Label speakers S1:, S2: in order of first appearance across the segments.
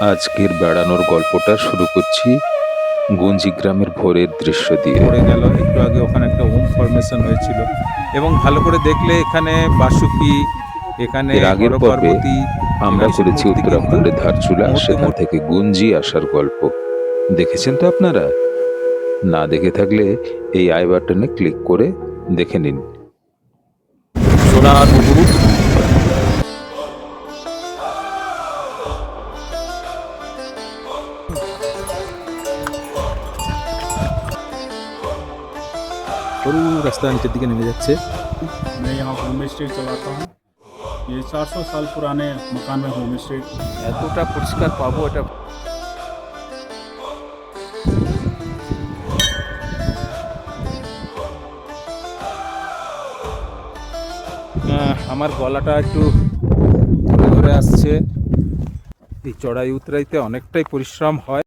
S1: আজকের বেড়ানোর গল্পটা শুরু করছি গঞ্জি গ্রামের ভোরের দৃশ্য দিয়ে।
S2: পড়ে গেল একটু আগে ওখানে একটা হোম ফরমেশন হয়েছিল। এবং ভালো করে দেখলে এখানে বাসুকি এখানে
S1: আগের পর্বে আমরা করেছি উত্তরাখণ্ডের ধারচুলা সেখান থেকে গুঞ্জি আসার গল্প। দেখেছেন তো আপনারা? না দেখে থাকলে এই আই বাটনে ক্লিক করে দেখে নিন।
S2: সোনার মুকুট সরু রাস্তা নিচের দিকে নেমে যাচ্ছে
S3: मैं यहाँ होम स्टे चलाता हूँ ये 400 साल पुराने मकान में होम स्टे
S2: এতটা পরিষ্কার পাবো এটা আহ, আমার গলাটা একটু ধরে ধরে আসছে এই চড়াই উতরাইতে অনেকটাই পরিশ্রম হয়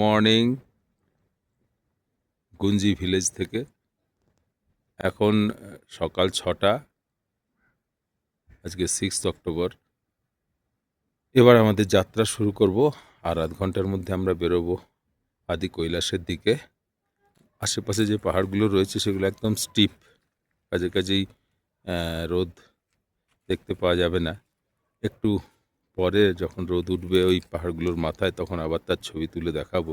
S1: মর্নিং, গুঞ্জি ভিলেজ থেকে। এখন সকাল ছটা, আজকে সিক্স অক্টোবর। এবার আমাদের যাত্রা শুরু করব, আর আধ ঘণ্টার মধ্যে আমরা বেরোবো আদি কৈলাসের দিকে। আশেপাশে যে পাহাড়গুলো রয়েছে, সেগুলো একদম স্টিপ কাজে কাজেই রোদ দেখতে পাওয়া যাবে না। একটু পরে যখন রোদ উঠবে ওই পাহাড়গুলোর মাথায় তখন আবার তার ছবি তুলে দেখাবো।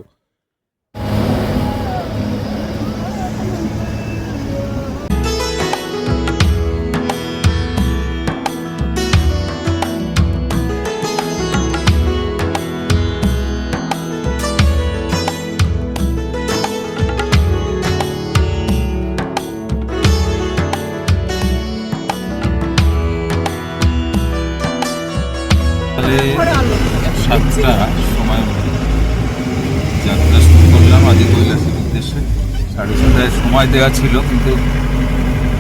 S1: সময় দেওয়া ছিল, কিন্তু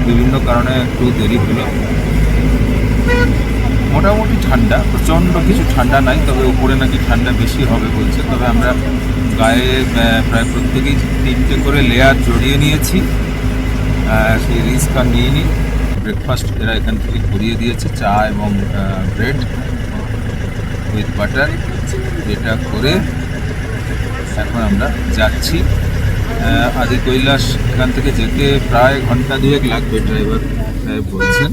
S1: বিভিন্ন কারণে একটু দেরি হলো। মোটামুটি ঠান্ডা, প্রচণ্ড কিছু ঠান্ডা নাই, তবে উপরে নাকি ঠান্ডা বেশি হবে বলছে। তবে আমরা গায়ে প্রায় প্রত্যেকেই তিনটে করে লেয়ার জড়িয়ে নিয়েছি। সেই রিস্ক আর নিয়ে নিই ব্রেকফাস্ট এরা এখান থেকে করিয়ে দিয়েছে, চা এবং ব্রেড উইথ বাটার এটা করে এখন আমরা যাচ্ছি। আদি কৈলাস এখান থেকে যেতে প্রায় ঘণ্টা দুয়েক লাগবে ড্রাইভার সাহেব বলছেন।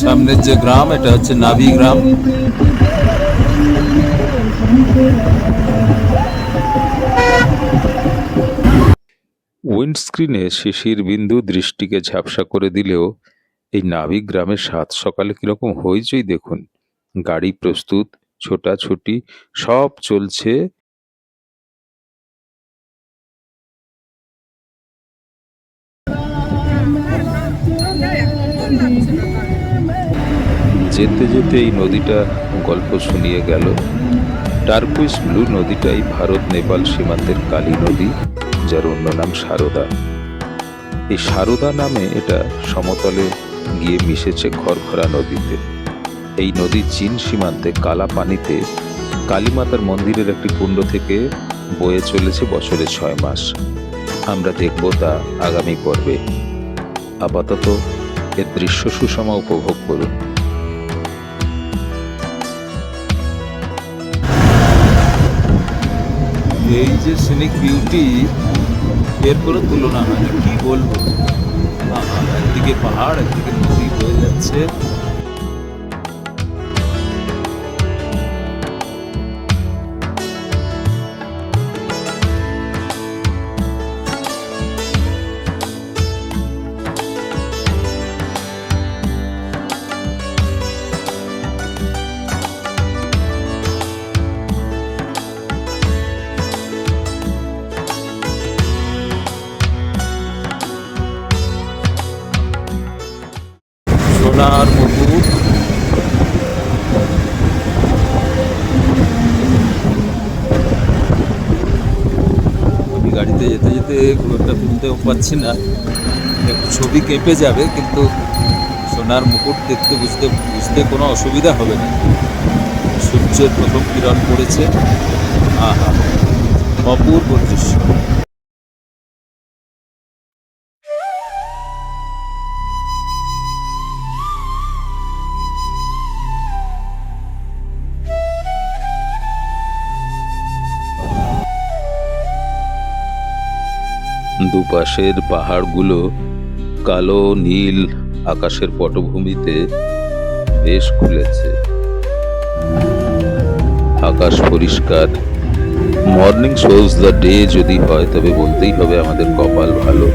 S1: সামনের যে গ্রাম, এটা হচ্ছে নাভি গ্রাম। উইন্ডস্ক্রিনে শিশির বিন্দু দৃষ্টিকে ঝাপসা করে দিলেও এই নাভিক গ্রামের সাত সকালে কীরকম হইচই দেখুন। গাড়ি প্রস্তুত ছোটাছুটি সব চলছে। যেতে যেতে এই নদীটা গল্প শুনিয়ে গেল। টার্কুইস ব্লু নদীটাই ভারত, নেপাল সীমান্তের কালী নদী, যার অন্য নাম সারদা। এই সারদা নামে এটা সমতলে গিয়ে মিশেছে খড়খড়া নদীতে। এই নদী চীন সীমান্তে কালা পানিতে কালীমাতার মন্দিরের একটি কুণ্ড থেকে বয়ে চলেছে বছরে ছয় মাস। আমরা দেখব তা আগামী পর্বে। আপাতত এর দৃশ্য সুষমা উপভোগ করুন।
S2: এই যে সিনিক বিউটি এর কোনো তুলনা হয় না কি বলব? একদিকে পাহাড়, একদিকে নদী বয়ে যাচ্ছে। পারছি না। ছবি কেঁপে যাবে, কিন্তু সোনার মুকুট দেখতে বুঝতে বুঝতে কোনো অসুবিধা হবে না। সূর্যের প্রথম কিরণ পড়েছে। আহা, অপূর্ব দৃশ্য।
S1: দুপাশের পাহাড়গুলো কালো, নীল আকাশের পটভূমিতে বেশ খুলেছে। আকাশ পরিষ্কার। মর্নিং শোজ দ্য ডে যদি হয়, তবে বলতেই হবে আমাদের কপাল ভালো।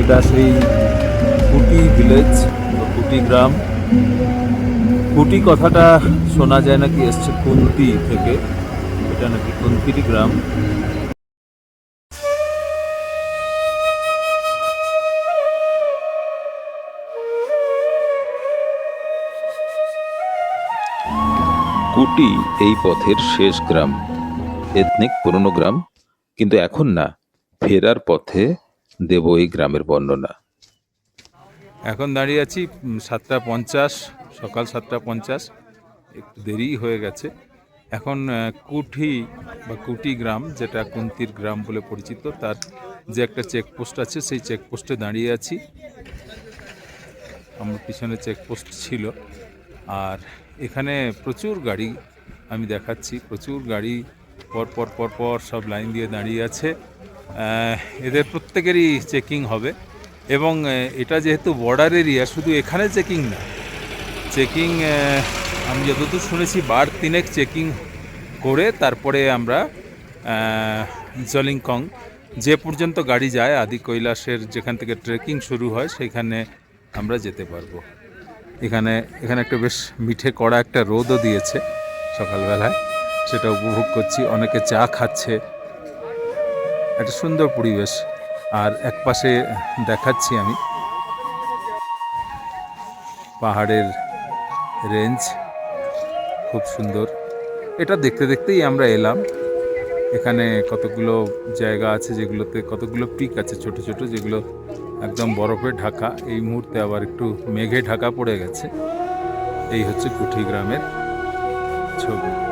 S2: এটা সেই কুটি ভিলেজ কুটি গ্রাম। কুটি কথাটা শোনা যায় নাকি এসছে কুন্তি থেকে? এটা নাকি কুন্তিরি গ্রাম।
S1: কুটি এই পথের শেষ গ্রাম। এথনিক পুরনো গ্রাম কিন্তু এখন না। ফেরার পথে দেব এই গ্রামের বর্ণনা।
S2: এখন দাঁড়িয়ে আছি সাতটা পঞ্চাশ সকাল সাতটা পঞ্চাশ। একটু দেরি হয়ে গেছে। এখন কুঠি বা কুটি গ্রাম, যেটা কুন্তির গ্রাম বলে পরিচিত, তার যে একটা চেকপোস্ট আছে, সেই চেকপোস্টে দাঁড়িয়ে আছি। আমার পিছনে চেকপোস্ট ছিল। আর এখানে প্রচুর গাড়ি আমি দেখাচ্ছি। প্রচুর গাড়ি, পর পর পর পর সব লাইন দিয়ে দাঁড়িয়ে আছে। এদের প্রত্যেকেরই চেকিং হবে। এবং এটা যেহেতু বর্ডার এরিয়া শুধু এখানে চেকিং না। চেকিং আমি যতদূর শুনেছি, বার তিনেক চেকিং করে তারপরে আমরা জলিংকং যে পর্যন্ত গাড়ি যায়, আদি কৈলাসের যেখান থেকে ট্রেকিং শুরু হয়, সেখানে আমরা যেতে পারব। এখানে এখানে একটা বেশ মিঠে কড়া একটা রোদও দিয়েছে সকালবেলায়, সেটা উপভোগ করছি। অনেকে চা খাচ্ছে। একটা সুন্দর পরিবেশ। আর এক পাশে দেখাচ্ছি আমি পাহাড়ের রেঞ্জ। খুব সুন্দর। এটা দেখতে দেখতেই আমরা এলাম। এখানে কতগুলো জায়গা আছে যেগুলোতে কতগুলো পিক আছে ছোট ছোট, যেগুলো একদম বরফে ঢাকা। এই মুহূর্তে আবার একটু মেঘে ঢাকা পড়ে গেছে। এই হচ্ছে কুঠি গ্রামের ছবি।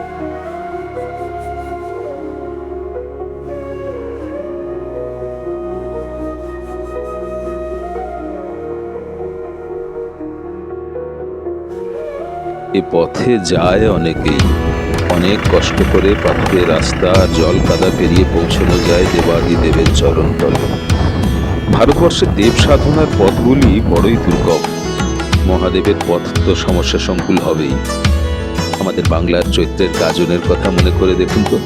S1: এ পথে যায় অনেকেই। অনেক কষ্ট করে পাথরের রাস্তা, জল কাদা পেরিয়ে পৌঁছানো যায় দেবাদি দেবের চরণ তলে ভারতবর্ষের দেব সাধনার পথগুলি বড়ই দুর্গম। মহাদেবের পথ তো সমস্যা সংকুল হবেই। আমাদের বাংলার চৈত্রের গাজনের কথা মনে করে দেখুন তো।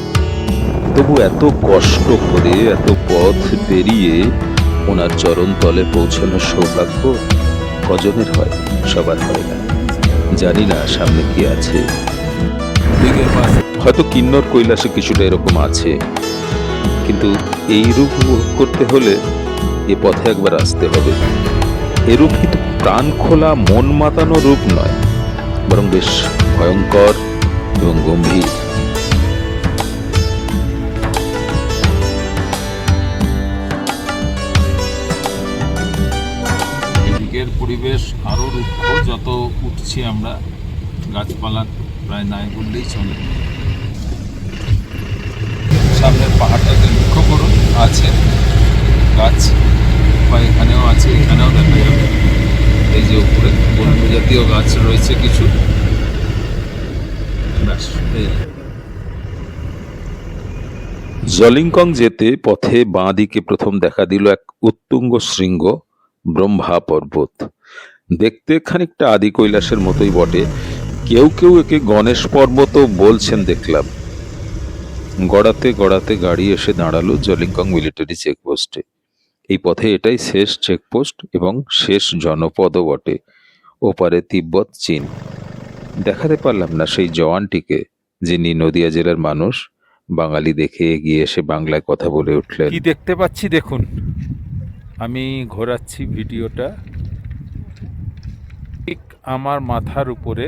S1: তবু এত কষ্ট করে, এত পথ পেরিয়ে ওনার চরণ তলে পৌঁছানোর সৌভাগ্য কজনের হয়? সবার হয় না। জানি না সামনে কি আছে? হয়তো কিন্নর কৈলাসে কিছুটা এরকম আছে। কিন্তু এই রূপ উপভোগ করতে হলে এ পথে একবার আসতে হবে। এরূপ কিন্তু প্রাণ খোলা, মন মাতানো রূপ নয়, বরং বেশ ভয়ঙ্কর এবং গম্ভীর।
S2: পরিবেশ আরও রুক্ষ, যত উঠছি আমরা, গাছপালা প্রায় নাই বললেই চলে। সামনের পাহাড়টাকে লক্ষ্য করুন, আছে গাছ, বা এখানেও আছে, এখানেও দেখা যাবে। এই যে উপরে বন্য জাতীয় গাছ রয়েছে কিছু।
S1: জলিংকং যেতে পথে বাঁ দিকে প্রথম দেখা দিল এক উত্তুঙ্গ শৃঙ্গ, ব্রহ্মা পর্বত। দেখতে খানিকটা আদি কৈলাসের মতোই বটে। কেউ কেউ একে গণেশ পর্বতও বলছেন দেখলাম। গড়াতে গড়াতে গাড়ি এসে দাঁড়াল জলিংকং মিলিটারি চেকপোস্টে। এই পথে এটাই শেষ চেকপোস্ট এবং শেষ জনপদও বটে, ওপারে তিব্বত, চীন। দেখাতে পারলাম না সেই জওয়ানটিকে, যিনি নদিয়া জেলার মানুষ, বাঙালি দেখে এগিয়ে এসে বাংলায় কথা বলে উঠলেন।
S2: কি দেখতে পাচ্ছি দেখুন। আমি ঘোরাচ্ছি ভিডিওটা। ঠিক আমার মাথার উপরে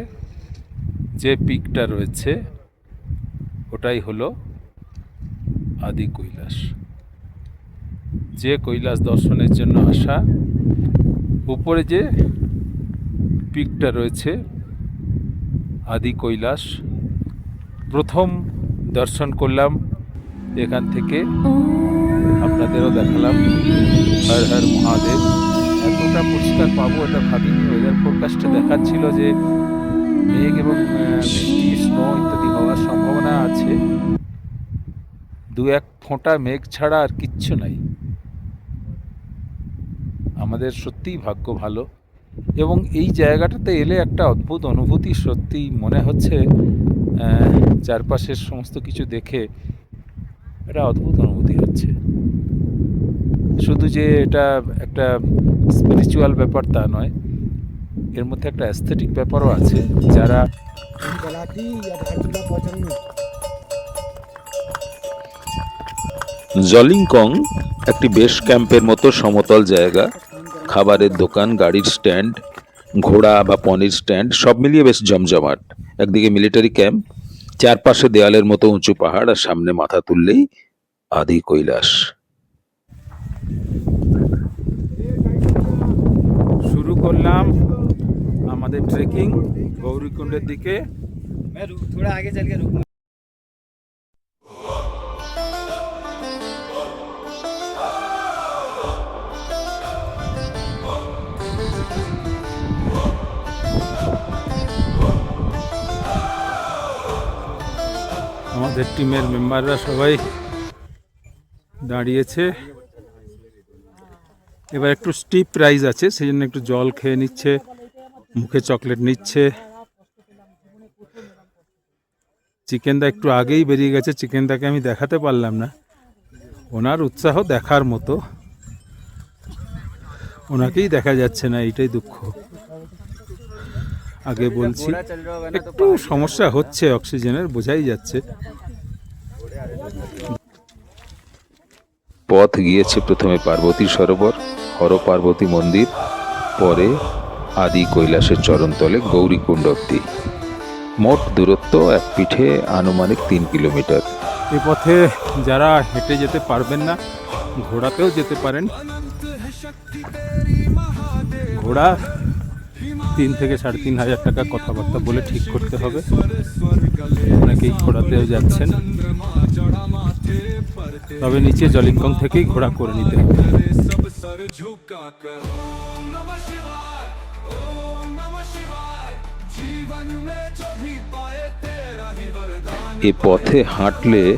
S2: যে পিকটা রয়েছে, ওটাই হলো আদি কৈলাস। যে কৈলাস দর্শনের জন্য আসা, উপরে যে পিকটা রয়েছে, আদি কৈলাস, প্রথম দর্শন করলাম, এখান থেকে আপনাদেরও দেখালাম, হর হর মহাদেব। এতটা পরিষ্কার পাবো এটা ভাবিনি। ওয়েদার ফোরকাস্টে দেখাচ্ছিল যে মেঘ এবং বৃষ্টি স্নো ইত্যাদি হওয়ার সম্ভাবনা আছে। দু এক ফোঁটা মেঘ ছাড়া আর কিচ্ছু নাই। আমাদের সত্যিই ভাগ্য ভালো এবং এই জায়গাটাতে এলে একটা অদ্ভুত অনুভূতি সত্যি মনে হচ্ছে চারপাশের সমস্ত কিছু দেখে একটা অদ্ভুত অনুভূতি হচ্ছে। শুধু যে এটা একটা স্পিরিচুয়াল ব্যাপার তা নয়, এর মধ্যে একটা অ্যাস্থেটিক ব্যাপারও আছে, যারা জলিংকং একটি বেশ ক্যাম্পের মতো সমতল জায়গা, খাবারের দোকান, গাড়ির স্ট্যান্ড, ঘোড়া বা পনির স্ট্যান্ড, সব মিলিয়ে বেশ জমজমাট। একদিকে মিলিটারি ক্যাম্প চারপাশে দেয়ালের মতো উঁচু পাহাড়, আর সামনে মাথা তুললেই আদি কৈলাস। করলাম আমাদের ট্রেকিং গৌরীকুণ্ডের দিকে।
S4: আগে চালিয়ে রুকমা
S2: আমাদের টিমের মেম্বাররা সবাই দাঁড়িয়েছে। এবার একটু স্টিপ রাইস আছে সেই জন্য একটু জল খেয়ে নিচ্ছে, মুখে চকলেট নিচ্ছে। চিকেনদা একটু আগেই বেরিয়ে গেছে, চিকেনদাকে আমি দেখাতে পারলাম না। ওনার উৎসাহ দেখার মতো। ওনাকেই দেখা যাচ্ছে না, এইটাই দুঃখ। আগে বলছি, একটু সমস্যা হচ্ছে, অক্সিজেনের, বোঝাই যাচ্ছে। পথ গিয়েছে প্রথমে পার্বতী সরোবর হর পার্বতী মন্দির, পরে আদি কৈলাসের চরণতলে গৌরীকুণ্ড অব্দি মোট দূরত্ব এক পিঠে আনুমানিক তিন কিলোমিটার। এ পথে যারা হেঁটে যেতে পারবেন না, ঘোড়াতেও যেতে পারেন। ঘোড়া তিন থেকে সাড়ে তিন হাজার টাকা কথাবার্তা বলে ঠিক করতে হবে। অনেকেই ঘোড়াতেও যাচ্ছেন। তবে নিচে জলিংকং থেকেই ঘোড়া করে নিতে হবে। এ পথে হাঁটলে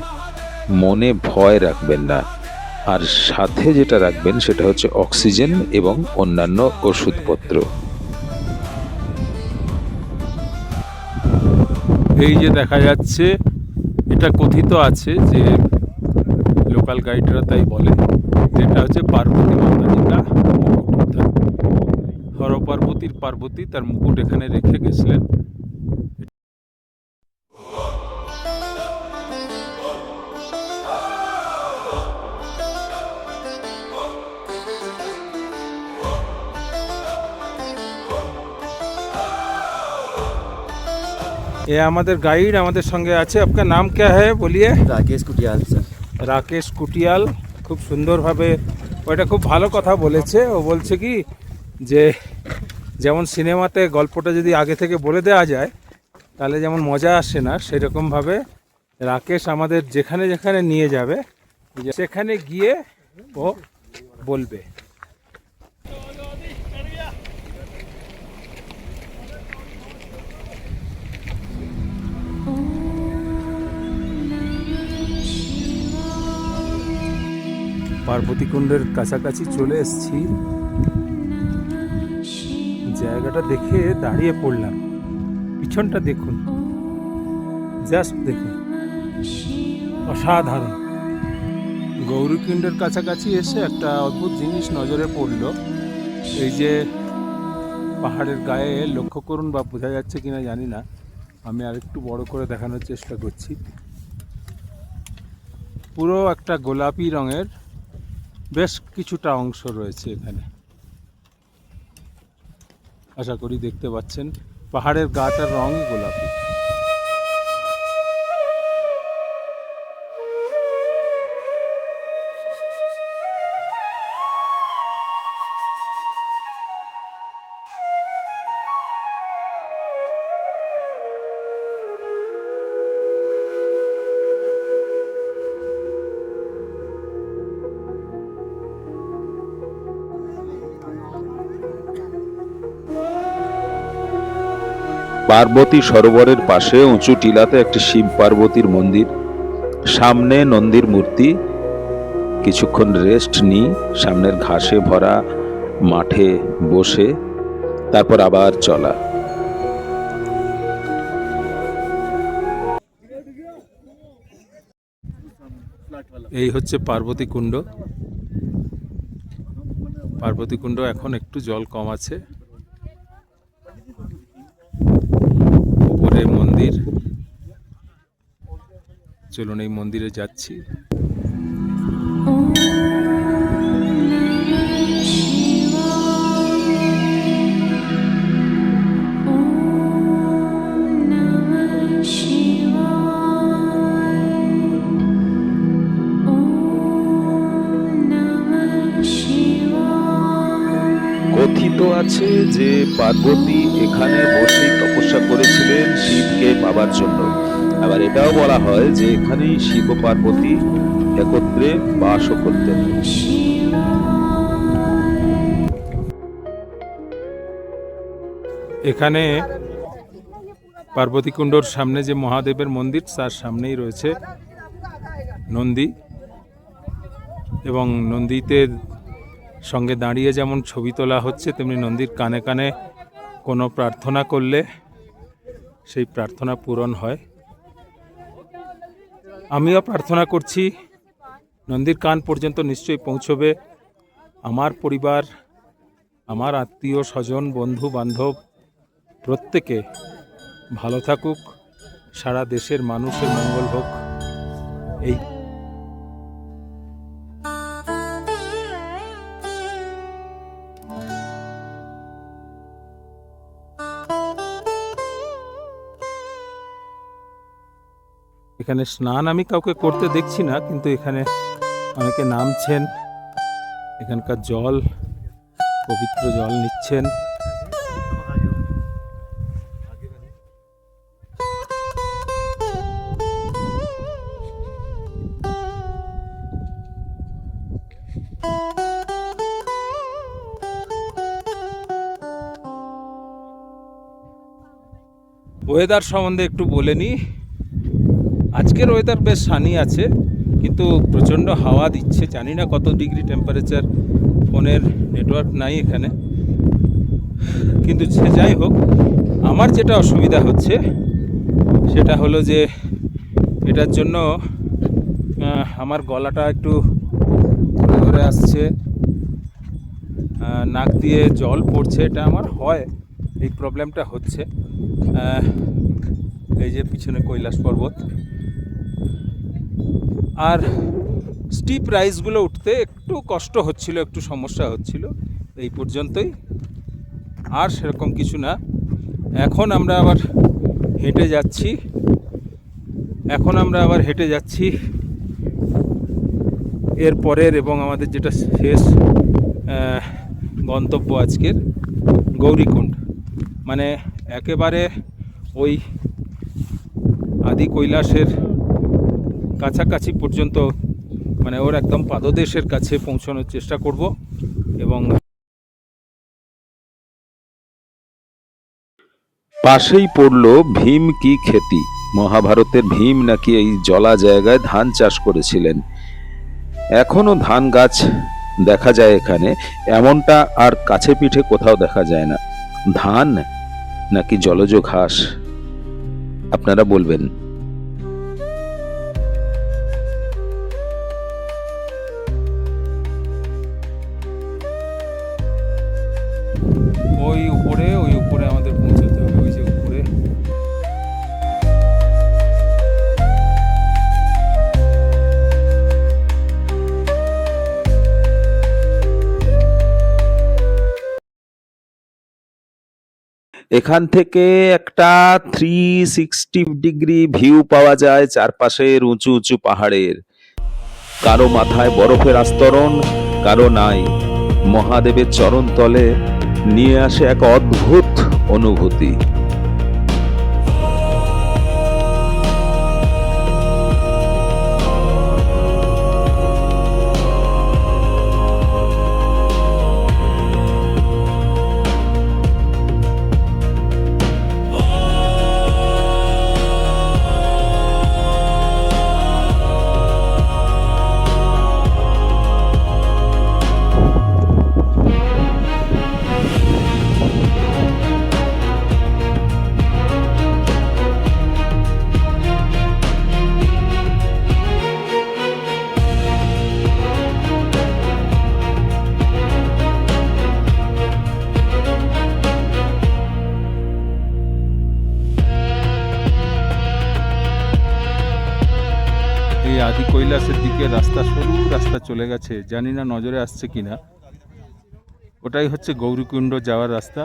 S2: মনে ভয় রাখবেন না। আর সাথে যেটা রাখবেন সেটা হচ্ছে অক্সিজেন এবং অন্যান্য ওষুধপত্র। এই যে দেখা যাচ্ছে এটা কথিত আছে যে লোকাল গাইডরা তাই বলে যেটা হচ্ছে পার্বতী মাতা যেটা মুকুট অর্থাৎ হর পার্বতীর পার্বতী তার মুকুট এখানে রেখে গেছিলেন এ আমাদের গাইড আমাদের সঙ্গে আছে আপনার নাম क्या है बोलिए
S4: राकेश कुटियाल सर
S2: রাকেশ কুটিয়াল খুব সুন্দরভাবে ওটা খুব ভালো কথা বলেছে। ও বলছে কি যে, যেমন সিনেমাতে গল্পটা যদি আগে থেকে বলে দেওয়া যায়, তাহলে যেমন মজা আসে না, সেরকমভাবে রাকেশ আমাদের যেখানে যেখানে নিয়ে যাবে সেখানে গিয়ে ও বলবে। পার্বতী কুণ্ডের কাছাকাছি চলে এসেছি। জায়গাটা দেখে দাঁড়িয়ে পড়লাম। পিছনটা দেখুন। জাস্ট দেখুন। অসাধারণ। গৌরীকুণ্ডের কাছাকাছি এসে একটা অদ্ভুত জিনিস নজরে পড়ল। এই যে পাহাড়ের গায়ে লক্ষ্য করুন বা বোঝা যাচ্ছে কিনা জানি না। আমি আরেকটু বড় করে দেখানোর চেষ্টা করছি। পুরো একটা গোলাপি রঙের বেশ কিছুটা অংশ রয়েছে এখানে। আশা করি দেখতে পাচ্ছেন পাহাড়ের গাটার রং গোলাপি।
S1: পার্বতী সরোবরের পাশে উঁচু টিলাতে একটি শিব পার্বতীর মন্দির। সামনে নন্দীর মূর্তি। কিছুক্ষণ রেস্ট নিই সামনের ঘাসে ভরা মাঠে বসে। তারপর আবার চলা।
S2: এই হচ্ছে পার্বতী কুণ্ড। পার্বতী কুণ্ড এখন একটু জল কম আছে উপরে মন্দির। চলুন এই মন্দিরে যাচ্ছি।
S1: কথিত আছে যে পার্বতী এখানে বসেই তপস্যা করেছিলেন শিবকে পাবার জন্য। আবার এটাও বলা হয় যে এখানেই শিব পার্বতী একত্রে বাসও করতেন।
S2: এখানে পার্বতী কুণ্ডর সামনে যে মহাদেবের মন্দির, তার সামনেই রয়েছে নন্দী। এবং নন্দীতে সঙ্গে দাঁড়িয়ে যেমন ছবি তোলা হচ্ছে, তেমনি নন্দীর কানে কানে কোনো প্রার্থনা করলে সেই প্রার্থনা পূরণ হয়। আমিও প্রার্থনা করছি, নন্দীর কান পর্যন্ত নিশ্চয়ই পৌঁছবে। আমার পরিবার, আমার আত্মীয়, স্বজন, বন্ধু, বান্ধব, প্রত্যেকে ভালো থাকুক, সারা দেশের মানুষের মঙ্গল হোক। এই এখানে স্নান আমি কাউকে করতে দেখছি না, কিন্তু এখানে অনেকে নামছেন। এখানকার জল, পবিত্র জল নিচ্ছেন। ওয়েদার সম্বন্ধে একটু বলে নিই। আজকের ওয়েদার বেশ সানি আছে, কিন্তু প্রচণ্ড হাওয়া দিচ্ছে। জানি না কত ডিগ্রি টেম্পারেচার ফোনের নেটওয়ার্ক নাই এখানে। কিন্তু সে যাই হোক, আমার যেটা অসুবিধা হচ্ছে, সেটা হলো যে এটার জন্য আমার গলাটা একটু ধরে ধরে আসছে। নাক দিয়ে জল পড়ছে, এটা আমার হয়, এই প্রবলেমটা হচ্ছে। এই যে পিছনে কৈলাস পর্বত আর স্টিপ রাইসগুলো উঠতে একটু কষ্ট হচ্ছিল, একটু সমস্যা হচ্ছিল, এই পর্যন্তই। আর সেরকম কিছু না। এখন আমরা আবার হেঁটে যাচ্ছি। এখন আমরা আবার হেঁটে যাচ্ছি এর পরের এবং আমাদের যেটা শেষ গন্তব্য আজকের গৌরীকুণ্ড। মানে একেবারে ওই আদি কৈলাসের কাছাকাছি পর্যন্ত মানে ওর একদম পাদদেশের কাছে পৌঁছানোর চেষ্টা করব এবং
S1: পাশেই পড়ল ভীম কি খেতি। মহাভারতের ভীম নাকি এই জলা জায়গায় ধান চাষ করেছিলেন। এখনও ধান গাছ দেখা যায় এখানে, এমনটা আর কাছে পিঠে কোথাও দেখা যায় না। ধান নাকি জলজ ঘাস? আপনারা বলবেন। এখান থেকে একটা থ্রি সিক্সটি ডিগ্রি ভিউ পাওয়া যায় চারপাশের উঁচু উঁচু পাহাড়ের। কারও মাথায় বরফের আস্তরণ, কারও নাই। মহাদেবের চরণ তলে নিয়ে আসে এক অদ্ভুত অনুভূতি।
S2: দিকে রাস্তা সরু, রাস্তা চলে গেছে, জানি না নজরে আসছে কিনা। ওটাই হচ্ছে গৌরীকুণ্ড যাওয়ার রাস্তা।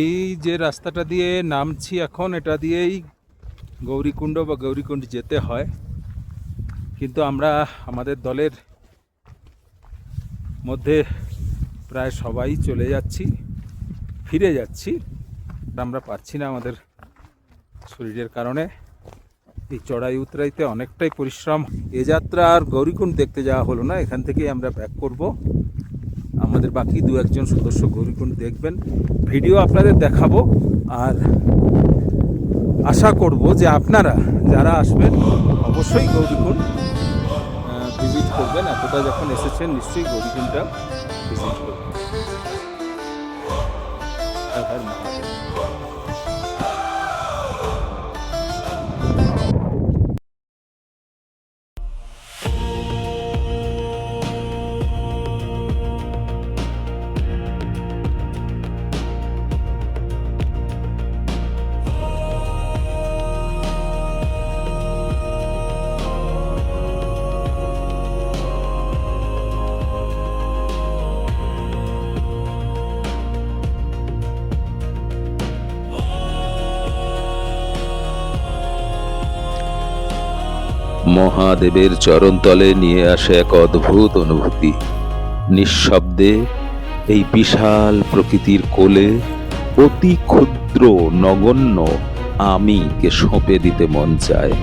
S2: এই যে রাস্তাটা দিয়ে নামছি এখন, এটা দিয়েই গৌরীকুণ্ড বা গৌরীকুণ্ড যেতে হয়। কিন্তু আমরা, আমাদের দলের মধ্যে প্রায় সবাই চলে যাচ্ছি। ফিরে যাচ্ছি। আমরা পারছি না আমাদের শরীরের কারণে। এই চড়াই উতরাইতে অনেকটাই পরিশ্রম। এ যাত্রা আর গৌরীকুণ্ড দেখতে যাওয়া হলো না, এখান থেকেই আমরা ব্যাক করব। আমাদের বাকি দু একজন সদস্য গৌরীকুণ্ড দেখবেন। ভিডিও আপনাদের দেখাবো। আর আশা করব যে আপনারা যারা আসবেন, অবশ্যই গৌরীকুণ্ড ভিজিট করবেন। এতটা যখন এসেছেন, নিশ্চয়ই গৌরীকুণ্ডটা ভিজিট করবেন। হর
S1: মহাদেবের চরণতলে নিয়ে আসে এক অদ্ভুত অনুভূতি। নিঃশব্দে এই বিশাল প্রকৃতির কোলে অতি ক্ষুদ্র নগণ্য আমিকে সঁপে দিতে মন চায়।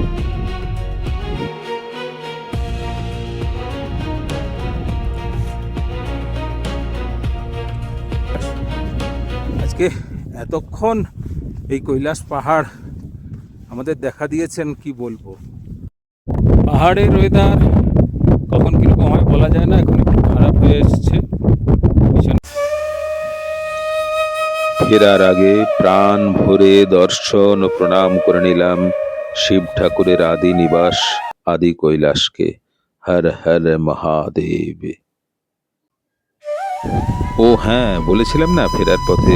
S2: আজকে এতক্ষণ এই কৈলাস পাহাড় আমাদের দেখা দিয়েছেন, কি বলব? পাহাড়ের ওয়েদার কখন কীরকম হয় বলা যায় না, এখন একটু খারাপ হয়ে এসছে।
S1: ফেরার আগে প্রাণ ভরে দর্শন ও প্রণাম করে নিলাম শিব ঠাকুরের আদি নিবাস, আদি কৈলাসকে। হর হর মহাদেব। ও হ্যাঁ বলেছিলাম না ফেরার পথে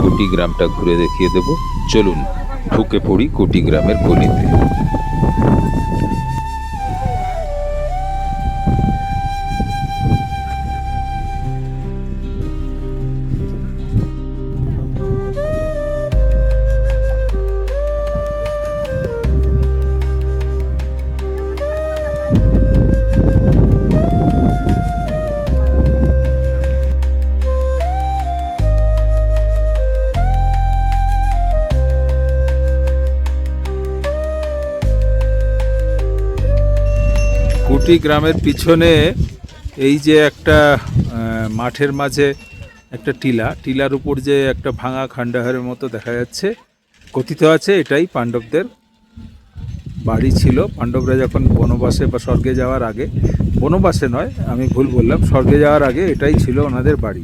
S1: কুটি গ্রামটা ঘুরে দেখিয়ে দেব। চলুন, ঢুকে পড়ি কুটি গ্রামের গলিতে।
S2: কুটি গ্রামের পিছনে এই যে একটা মাঠের মাঝে একটা টিলা, টিলার উপর যে একটা ভাঙা খান্ডাহারের মতো দেখা যাচ্ছে, কথিত আছে এটাই পাণ্ডবদের বাড়ি ছিল। পাণ্ডবরা যখন বনবাসে বা স্বর্গে যাওয়ার আগে, বনবাসে নয়, আমি ভুল বললাম, স্বর্গে যাওয়ার আগে এটাই ছিল ওনাদের বাড়ি।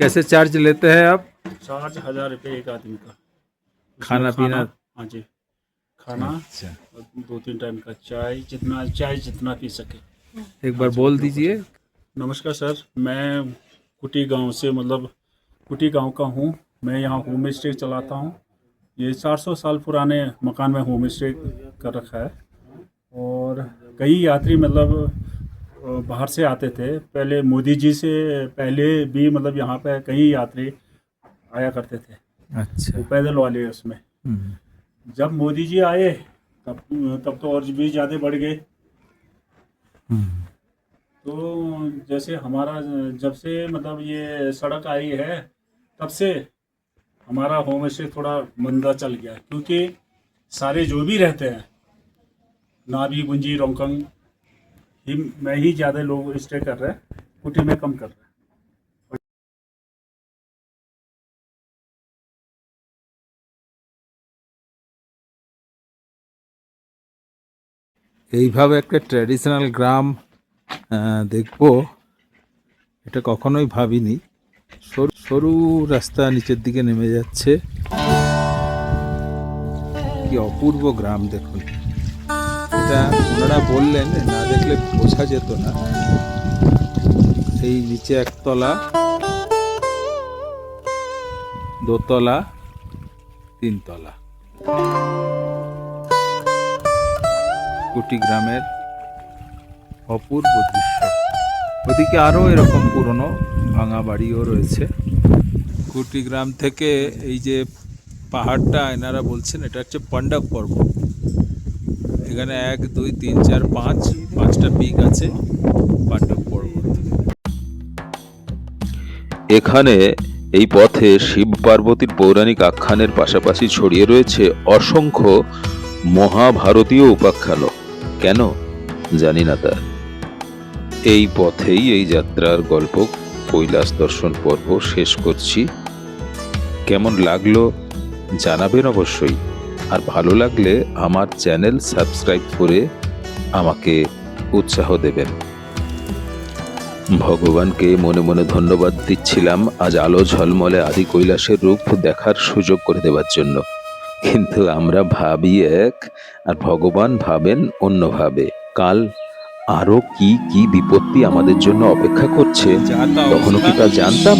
S2: कैसे चार्ज लेते हैं आप?
S3: चार्ज हज़ार रुपये एक आदमी का।
S2: खाना पीना?
S3: हाँ जी। खाना और दो तीन टाइम का चाय जितना चाय जितना पी सके।
S2: एक बार बोल दीजिए।
S3: नमस्कार सर मैं कुटी गाँव से मतलब कुटी गाँव का हूँ। मैं यहाँ होम स्टे चलाता हूँ। ये 400 साल पुराने मकान में होम स्टे कर रखा है। और कई यात्री मतलब बाहर से आते थे। पहले मोदी जी से पहले भी मतलब यहाँ पे कई यात्री आया करते थे।
S2: अच्छा।
S3: वो पैदल वाले उसमें।
S2: हम्म,
S3: जब मोदी जी आए तब तब तो और भी ज़्यादा बढ़ गए।
S2: हम्म,
S3: तो जैसे हमारा जब से मतलब ये सड़क आई है तब से हमारा होम स्टे थोड़ा मंदा चल गया। क्योंकि सारे जो भी रहते हैं नाभी गुंजी रोंकंग ही में ही ज़्यादा लोग स्टे कर रहे हैं कुटी में कम कर रहे हैं
S2: এইভাবে একটা ট্র্যাডিশনাল গ্রাম আহ, দেখবো এটা কখনোই ভাবিনি সরু সরু রাস্তা নিচের দিকে নেমে যাচ্ছে কি অপূর্ব গ্রাম দেখুন এটা ওনারা বললেন না দেখলে বোঝা যেত না। এই নিচে একতলা, দোতলা, তিনতলা। কুটি গ্রামের অপূর্ব দৃশ্য। ওদিকে আরও এরকম পুরনো ভাঙা বাড়িও রয়েছে। কুটি গ্রাম থেকে এই যে পাহাড়টা এনারা বলছেন, এটা হচ্ছে পাণ্ডব পর্বত। এখানে এক, দুই, তিন, চার, পাঁচ, পাঁচটা পিক আছে।
S1: এখানে এই পথে শিব পার্বতীর পৌরাণিক আখ্যানের পাশাপাশি ছড়িয়ে রয়েছে অসংখ্য মহাভারতীয় উপাখ্যানও কেন? জানি না তা এই পথেই এই যাত্রার গল্প, কৈলাস দর্শন পর্ব শেষ করছি। কেমন লাগল জানাবেন অবশ্যই। আর ভালো লাগলে আমার চ্যানেল সাবস্ক্রাইব করে আমাকে উৎসাহ দেবেন। ভগবানকে মনে মনে ধন্যবাদ দিচ্ছিলাম আজ আলো ঝলমলে আদি কৈলাসের রূপ দেখার সুযোগ করে দেওয়ার জন্য। কিন্তু আমরা ভাবি এক আর ভগবান ভাবেন অন্যভাবে। কাল আরও কি কি বিপত্তি আমাদের জন্য অপেক্ষা করছে? তখনও কি তা জানতাম?